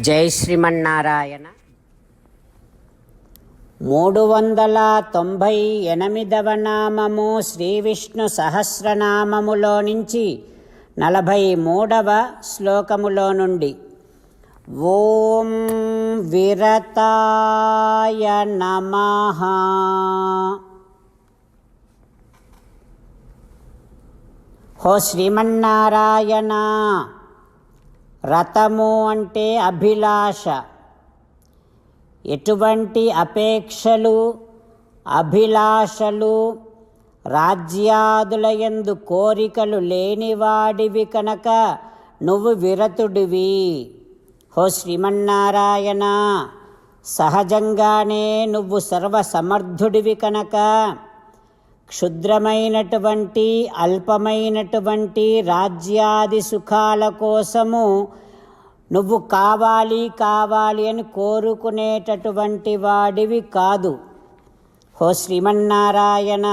జై శ్రీమన్నారాయణ. మూడు వందల తొంభై ఎనిమిదవ నామము శ్రీ విష్ణు సహస్రనామములో నుంచి నలభై మూడవ శ్లోకములో నుండి ఓం విరతాయ నమ. హో శ్రీమన్నారాయణ. రథము అంటే అభిలాష. ఎటువంటి అపేక్షలు? అభిలాషలు రాజ్యాదులయందు కోరికలు లేనివాడివి కనుక నువ్వు విరతుడివి. హో శ్రీమన్నారాయణ సహజంగానే నువ్వు సర్వసమర్థుడివి కనుక. క్షుద్రమైనటువంటి అల్పమైనటువంటి రాజ్యాది సుఖాల కోసము నువ్వు కావాలి కావాలి అని కోరుకునేటటువంటి వాడివి కాదు. హో శ్రీమన్నారాయణ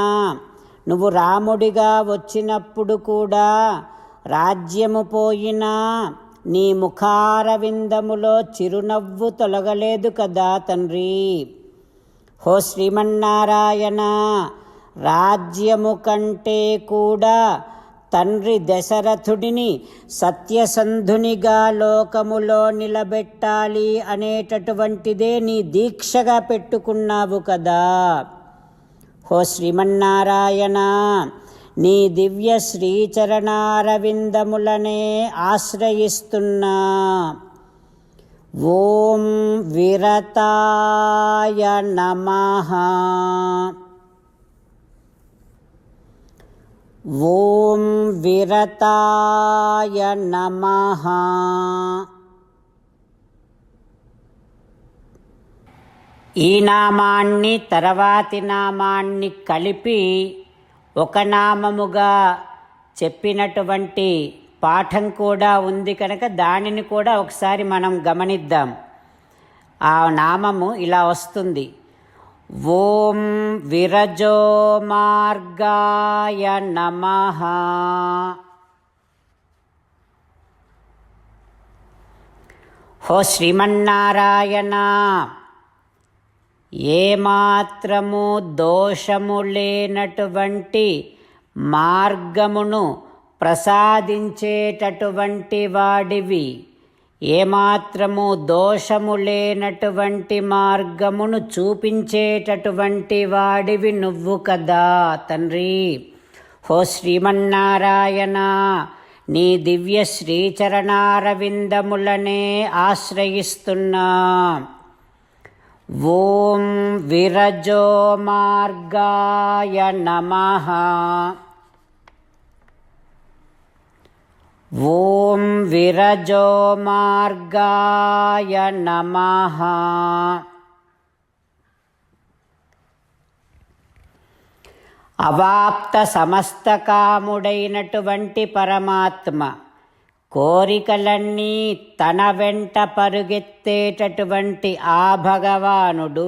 నువ్వు రాముడిగా వచ్చినప్పుడు కూడా రాజ్యము పోయినా నీ ముఖారవిందములో చిరునవ్వు తొలగలేదు కదా తండ్రి. హో శ్రీమన్నారాయణ రాజ్యము కంటే కూడా తండ్రి దశరథుడిని సత్యసంధునిగా లోకములో నిలబెట్టాలి అనేటటువంటిదే నీ దీక్షగా పెట్టుకున్నావు కదా. హో శ్రీమన్నారాయణ నీ దివ్య శ్రీచరణారవిందములనే ఆశ్రయిస్తున్నా. ఓం విరతాయ నమహా ఓం విరతాయ నమః. ఈ నామాన్ని తర్వాతి నామాన్ని కలిపి ఒక నామముగా చెప్పినటువంటి పాఠం కూడా ఉంది కనుక దానిని కూడా ఒకసారి మనం గమనిద్దాం. ఆ నామము ఇలా వస్తుంది. ఓం విరజో మార్గాయ నమః. హో శ్రీమన్నారాయణ ఏమాత్రము దోషము లేనటువంటి మార్గమును ప్రసాదించేటటువంటి వాడివి. ఏమాత్రము దోషము లేనటువంటి మార్గమును చూపించేటటువంటి వాడివి నువ్వు కదా తండ్రి. హో శ్రీమన్నారాయణ నీ దివ్య శ్రీచరణారవిందములనే ఆశ్రయిస్తున్నా. ఓం విరజో మార్గాయ నమః. ఓం విరజో మార్గాయ నమః. అవాప్త సమస్త కాముడైనటువంటి పరమాత్మ కోరికలన్నీ తన వెంట పరుగెత్తేటటువంటి ఆ భగవానుడు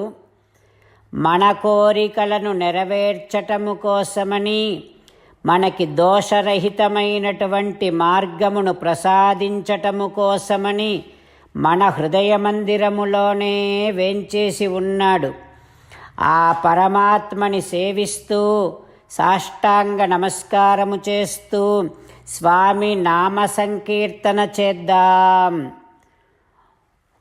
మన కోరికలను నెరవేర్చటము కోసమని మనకి దోషరహితమైనటువంటి మార్గమును ప్రసాదించటము కోసమని మన హృదయ మందిరములోనే వేంచేసి ఉన్నాడు. ఆ పరమాత్మని సేవిస్తూ సాష్టాంగ నమస్కారము చేస్తూ స్వామి నామ సంకీర్తన చేద్దాం.